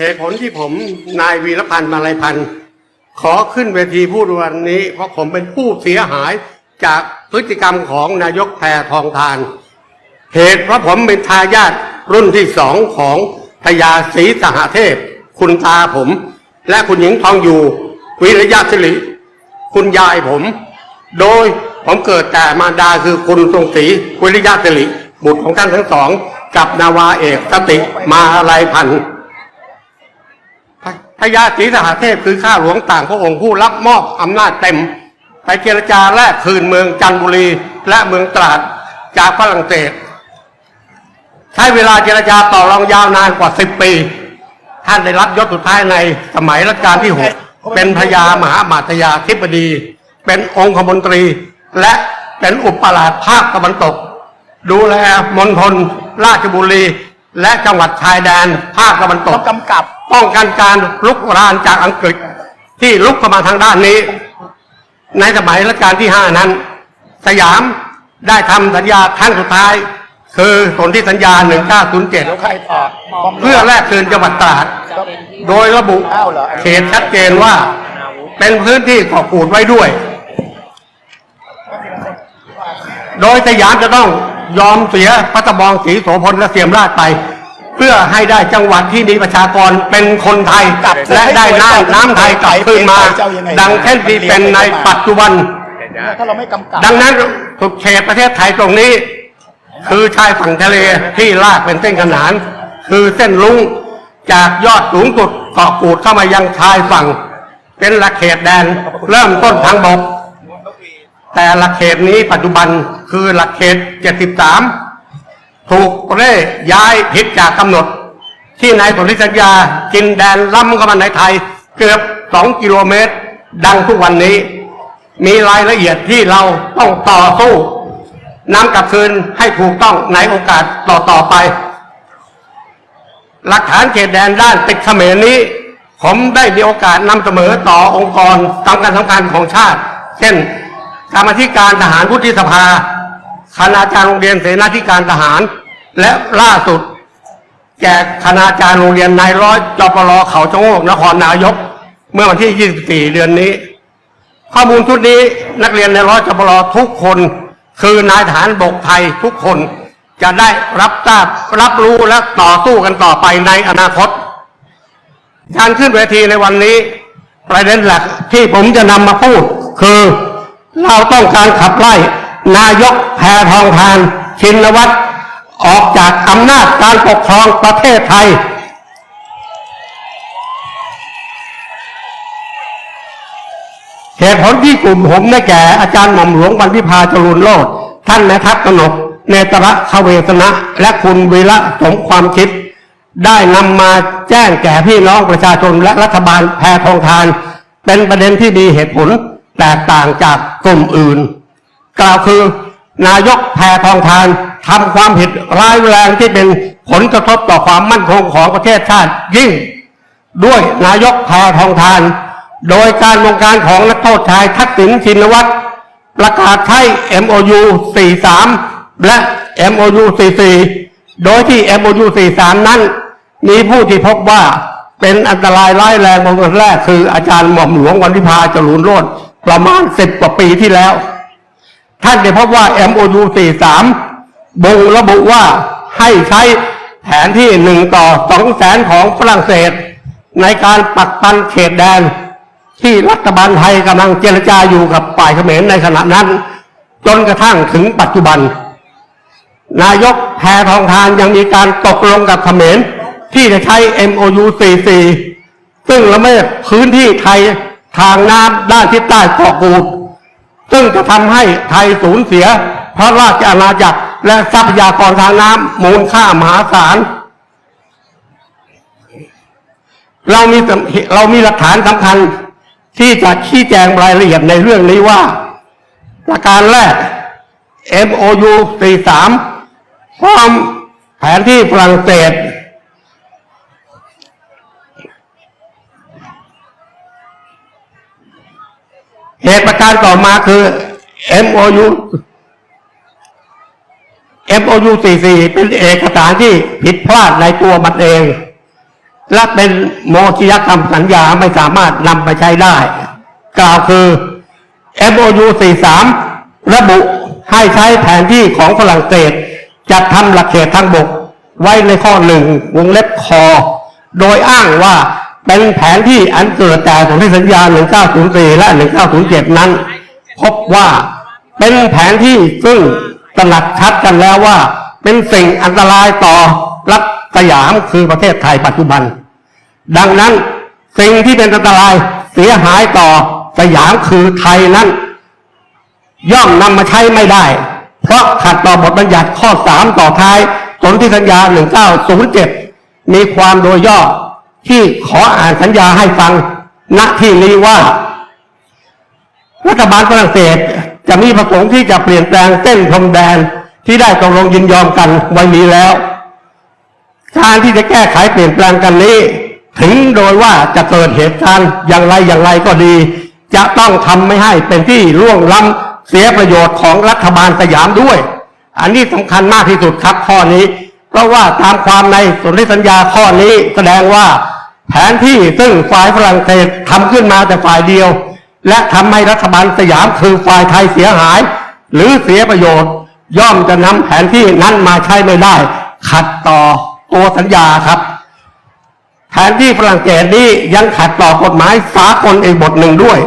เหตุผลที่ผมนายวีรพันธ์มาลัยพันธ์ขอขึ้นเวทีพูดวันนี้ เพราะผมเป็นผู้เสียหายจากพฤติกรรมของนายกแพทองทาน เหตุเพราะผมเป็นทายาทรุ่นที่สองของพญาศรีสหเทพ คุณตาผม และคุณหญิงทองอยู่ วิริยะสิริคุณยายผม โดยผมเกิดแต่มารดาคือคุณทรงศรีวิริยะสิริบุตรของท่านทั้งสอง กับนาวาเอกสติมาลายพันธ์ พญาศรีสหเทพคือข้าหลวงต่างพระองค์ผู้รับมอบอำนาจเต็ม ไปเจรจาแลกคืนเมืองจันทบุรีและเมืองตราดจากฝรั่งเศสใช้เวลาเจรจาต่อรองยาวนานกว่าสิบปี ท่านได้รับยศสุดท้ายในสมัยรัชกาลที่หกเป็นพญามหามาตยาธิบดี เป็นองคมนตรี และเป็นอุปราชภาคตะวันตก ดูแลมณฑลราชบุรี และจังหวัดชายแดนภาคตะวันตกกำกับ ป้องกันการลุกรานจากอังกฤษที่ลุกเข้ามาทางด้านนี้ ในสมัยรัชกาลที่ห้านั้น สยามได้ทำสัญญาครั้งสุดท้าย คือสนธิสัญญาเดี๋ยว1907 ใครตอบเพื่อแลกคืนจังหวัดตราด โดยระบุอ้าวเหรอเขตชัดเจนว่าเป็นพื้นที่เกาะกูดไว้ด้วย โดยสยามจะต้อง ยอมเสียพัตบองศรีโสพลและเสียมราชไป เพื่อให้ได้จังหวัดที่มีประชากรเป็นคนไทยกลับและได้น้ำน้ำไทยกลับคืนมาเจ้ายังไงดังเช่นที่เป็นในปัจจุบัน ถ้าเราไม่กำกับดังนั้นสุดเขตประเทศไทยตรงนี้ คือชายฝั่งทะเลที่ลากเป็นเส้นขนาน คือเส้นลุงจากยอดสูงสุดเกาะกูดเข้ามายังชายฝั่ง เป็นหลักเขตแดน เริ่มต้นทางบก แต่หลักเขตนี้ปัจจุบันคือหลักเขต 73 ถูกเร่ย้ายผิดจากกำหนด ที่นายสนธิสัญญากินแดนล้ำเข้ามาในไทย เกือบ 2 กิโลเมตร ดังทุกวันนี้ มีรายละเอียดที่เราต้องต่อสู้นำกลับคืนให้ถูกต้องในโอกาสต่อต่อไป หลักฐานเขตแดนด้านติดเขมรนี้ ผมได้มีโอกาสนำเสมอต่อองค์กรสำคัญสำคัญของชาติ เช่น กรรมธิการทหารวุฒิสภาคณาจารย์โรงเรียนเสนาธิการทหาร และล่าสุด แจกคณาจารย์โรงเรียนนายร้อยจปรเขาชะโงกนครนายก เมื่อวันที่ 24 เดือนนี้ ข้อมูลชุดนี้นักเรียนในร้อยจปรทุกคน คือนายทหารบกไทยทุกคนจะได้รับทราบรับรู้และต่อสู้กันต่อไปในอนาคต การขึ้นเวทีในวันนี้ ประเด็นหลักที่ผมจะนำมาพูดคือ เราต้องการขับไล่นายกแพทองทานชินวัตรออกจากอำนาจการปกครองประเทศไทย เหตุผลที่กลุ่มผมได้แก่อาจารย์หม่อมหลวงวันพิพาจรูนโลดท่านนายทัพกนกเนตระขเวสนะ และคุณวีระสมความคิด ได้นำมาแจ้งแก่พี่น้องประชาชนและรัฐบาลแพทองทาน เป็นประเด็นที่มีเหตุผล แตกต่างจากกลุ่มอื่น กล่าวคือนายกแพทองทานทำความผิดร้ายแรงที่เป็นผลกระทบต่อความมั่นคงของประเทศชาติยิ่ง ด้วยนายกแพทองทาน โดยการวงการของนักโทษชายทักษิณชินวัตรประกาศใช้ MOU 43 และ MOU 44 โดยที่ MOU 43 นั้น มีผู้ที่พบว่าเป็นอันตรายร้ายแรงบางคนแรกคืออาจารย์หม่อมหลวงวันพิพาจรูนโรด ประมาณ10กว่าปีที่แล้ว ท่านได้พบว่า MOU 43บ่งระบุว่าให้ใช้แผนที่หนึ่งต่อสองแสนของฝรั่งเศส ในการปักปันเขตแดน ที่รัฐบาลไทยกำลังเจรจาอยู่กับฝ่ายเขมรในขณะนั้น จนกระทั่งถึงปัจจุบัน นายกแพทองทานยังมีการตกลงกับเขมรที่จะใช้ MOU 44ซึ่งละเมิดพื้นที่ไทย ทางน้ำด้านทิศใต้เกาะกูด ซึ่งจะทำให้ไทยสูญเสีย พระราชอาณาจักรและทรัพยากรทางน้ำมูลค่ามหาศาลเรามีเรามีหลักฐานสำคัญที่จะชี้แจงรายละเอียดในเรื่องนี้ว่า ประการแรก MOU 43พร้อมแผนที่ฝรั่งเศส เหตุประการต่อมาคือ MOU MOU 44เป็นเอกสารที่ผิดพลาดในตัวมันเอง และเป็นโมจิยกรรมสัญญาไม่สามารถนำไปใช้ได้ กล่าวคือ MOU 43 ระบุให้ใช้แผนที่ของฝรั่งเศสจัดทำหลักเขตทางบกไว้ในข้อหนึ่งวงเล็บคอ โดยอ้างว่า เป็นแผนที่อันเกิดจากสนธิสัญญา 1904 และ 1907 นั้น พบว่าเป็นแผนที่ซึ่งตระหนักชัดกันแล้วว่า เป็นสิ่งอันตรายต่อรัฐสยามคือประเทศไทยปัจจุบัน ดังนั้นสิ่งที่เป็นอันตรายเสียหายต่อสยามคือไทยนั้น ย่อมนำมาใช้ไม่ได้ เพราะขัดต่อบทบัญญัติข้อ 3 ต่อท้ายสนธิสัญญา 1907 มีความโดยย่อ ที่ขออ่านสัญญาให้ฟังณที่นี้ว่า รัฐบาลฝรั่งเศสจะมีประสงค์ที่จะเปลี่ยนแปลงเส้นพรมแดนที่ได้ตกลงยินยอมกันไว้นี้แล้วการที่จะแก้ไขเปลี่ยนแปลงกันนี้ ถึงโดยว่าจะเกิดเหตุการณ์อย่างไรอย่างไรก็ดี จะต้องทำไม่ให้เป็นที่ล่วงล้ำเสียประโยชน์ของรัฐบาลสยามด้วย อันนี้สำคัญมากที่สุดครับข้อนี้ ราะว่าตามความในสนธิสัญญาข้อนี้แสดงว่า แผนที่ซึ่งฝ่ายฝรั่งเศสทำขึ้นมาแต่ฝ่ายเดียว และทำให้รัฐบาลสยามคือฝ่ายไทยเสียหาย หรือเสียประโยชน์ ย่อมจะนำแผนที่นั้นมาใช้ไม่ได้ ขัดต่อตัวสัญญาครับ แผนที่ฝรั่งเศสนี้ยังขัดต่อกฎหมายสากลอีกบทหนึ่งด้วย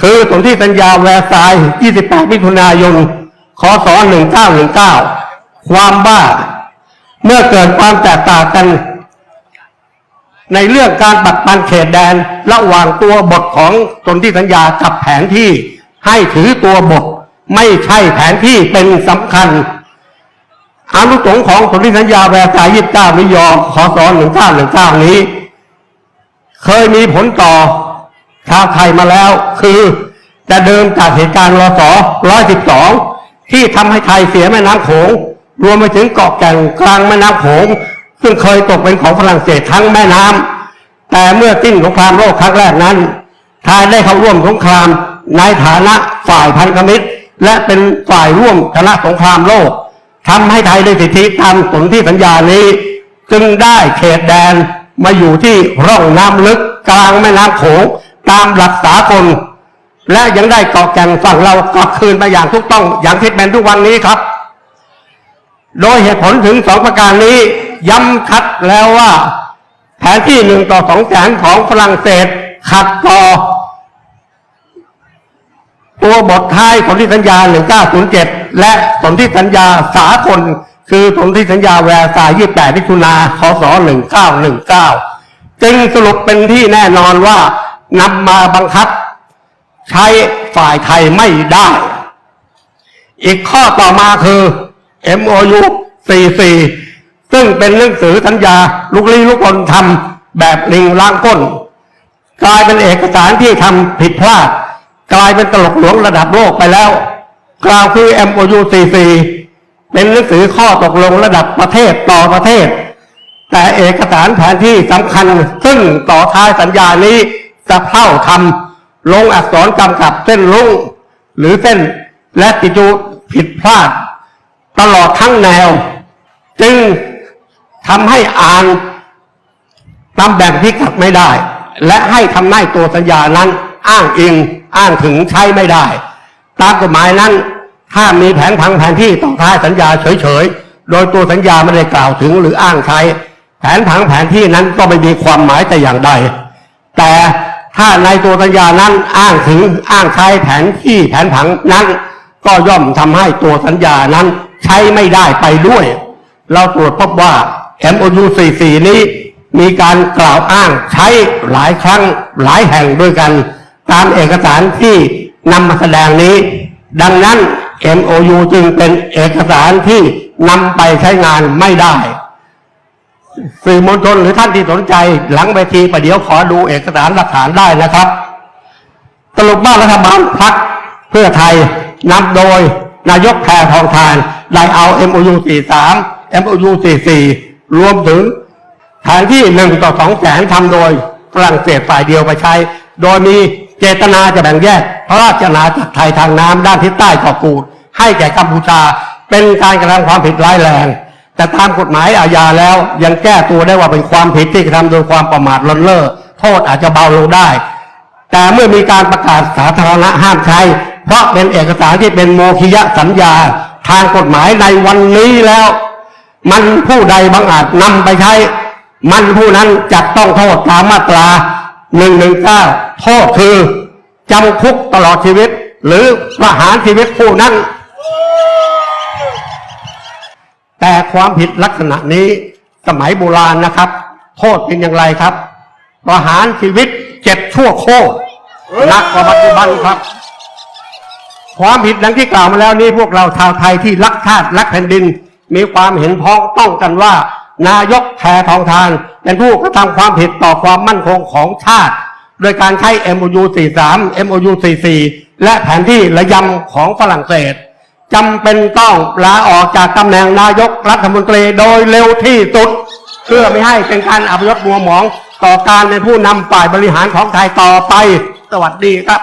คือสนธิสัญญาแวร์ซายน์28 มิถุนายนคศ1919 ความว่า เมื่อเกิดความแตกต่างกัน ในเรื่องการปักปันเขตแดนระหว่างตัวบทของสนธิสัญญากับแผนที่ให้ถือตัวบท ไม่ใช่แผนที่เป็นสำคัญอนุสงของสนธิสัญญาแวร์ซายน์29นิยอคศ1919นี้ เคยมีผลต่อชาวไทยมาแล้ว คือจะเดิมจากเหตุการณ์รศ112ที่ทำให้ไทยเสียแม่น้ำโขง รวมไปถึงเกาะแก่งกลางแม่น้ำโขงซึ่งเคยตกเป็นของฝรั่งเศสทั้งแม่น้ำแต่เมื่อสิ้นสงครามโลกครั้งแรกนั้นไทยได้เข้าร่วมสงครามในฐานะฝ่ายพันธมิตร และเป็นฝ่ายร่วมชนะสงครามโลกทำให้ไทยได้สิทธิตามสนธิสัญญานี้ จึงได้เขตแดนมาอยู่ที่ร่องน้ำลึกกลางแม่น้ำโขงตามหลักสากลและยังได้เกาะแก่งฝั่งเรากลับคืนมาอย่างถูกต้องอย่างที่เป็นทุกวันนี้ครับ โดยเหตุผลถึงสองประการนี้ย้ำชัดแล้วว่า แผนที่หนึ่งต่อสองแสนของฝรั่งเศส ขัดต่อ ตัวบทท้ายสนธิสัญญา 1907 และสนธิสัญญาสากลคือสนธิสัญญาแวร์ซายน์28มิถุนาคศ1919 จึงสรุปเป็นที่แน่นอนว่านำมาบังคับ ใช้ฝ่ายไทยไม่ได้ อีกข้อต่อมาคือ MOU 44 ซึ่งเป็นหนังสือสัญญาลุกลี้ลุกลนทำแบบลิงล้างก้น กลายเป็นเอกสารที่ทำผิดพลาด กลายเป็นตลกหลวงระดับโลกไปแล้ว กล่าวคือ MOU 44 เป็นหนังสือข้อตกลงระดับประเทศต่อประเทศ แต่เอกสารแผนที่สำคัญซึ่งต่อท้ายสัญญานี้จะเข้าทำลงอักษรกำกับเส้นรุ่งหรือเส้นและติจูผิดพลาด ตลอดทั้งแนว จึงทำให้อ่านตามแบ่งพิกัดไม่ได้ และให้ทำให้ตัวสัญญานั้น อ้างอิงอ้างถึงใช้ไม่ได้ ตามกฎหมายนั้น ถ้ามีแผนพังแผนที่ต่อท้ายสัญญาเฉยๆ โดยตัวสัญญาไม่ได้กล่าวถึงหรืออ้างใช้ แผนผังแผนที่นั้นก็ไม่มีความหมายแต่อย่างใด แต่ถ้าในตัวสัญญานั้นอ้างถึงอ้างใช้แผนที่แผนผังนั้น ก็ย่อมทำให้ตัวสัญญานั้น ใช้ไม่ได้ไปด้วย เราตรวจพบว่า MOU 44 นี้มีการกล่าวอ้างใช้หลายครั้งหลายแห่งด้วยกัน ตามเอกสารที่นำมาแสดงนี้ ดังนั้น MOU จึงเป็นเอกสารที่นำไปใช้งานไม่ได้สื่อมวลชนหรือท่านที่สนใจหลังเวทีประเดี๋ยวขอดูเอกสารหลักฐานได้นะครับ สรุปว่ารัฐบาลพักเพื่อไทยนำโดย นายกแพทองทานได้เอา MOU 43 MOU 44 รวมถึงแผนที่หนึ่งต่อสองแสนทำโดยฝรั่งเศสฝ่ายเดียวไปใช้ โดยมีเจตนาจะแบ่งแยก พระราชอาณาจักรไทยทางน้ำด้านทิศใต้เกาะกูด ให้แก่กัมพูชาเป็นการกระทำความผิดร้ายแรง แต่ตามกฎหมายอาญาแล้วยังแก้ตัวได้ว่าเป็นความผิดที่กระทำโดยความประมาทเลินเล่อโทษอาจจะเบาลงได้ แต่เมื่อมีการประกาศสาธารณะห้ามใช้ เพราะเป็นเอกสารที่เป็นโมคิยะสัญญา ทางกฎหมายในวันนี้แล้ว มันผู้ใดบังอาจนำไปใช้ มันผู้นั้นจะต้องโทษตามมาตรา119โทษคือจำคุกตลอดชีวิต หรือประหารชีวิตผู้นั้น แต่ความผิดลักษณะนี้สมัยโบราณนะครับ โทษเป็นอย่างไรครับ ประหารชีวิตเจ็ดชั่วโคตรหนักกว่าปัจจุบันครับ ความผิดดังที่กล่าวมาแล้วนี้พวกเราชาวไทยที่รักชาติรักแผ่นดิน มีความเห็นพ้องต้องกันว่า นายกแพทองทาน เป็นผู้กระทำความผิดต่อความมั่นคงของชาติ โดยการใช้ MOU 43 MOU 44และแผนที่ระยำของฝรั่งเศสจำเป็นต้องลาออกจากตำแหน่งนายกรัฐมนตรีโดยเร็วที่สุด เพื่อไม่ให้เป็นการอับยศมัวหมองต่อการเป็นผู้นำฝ่ายบริหารของไทยต่อไป สวัสดีครับ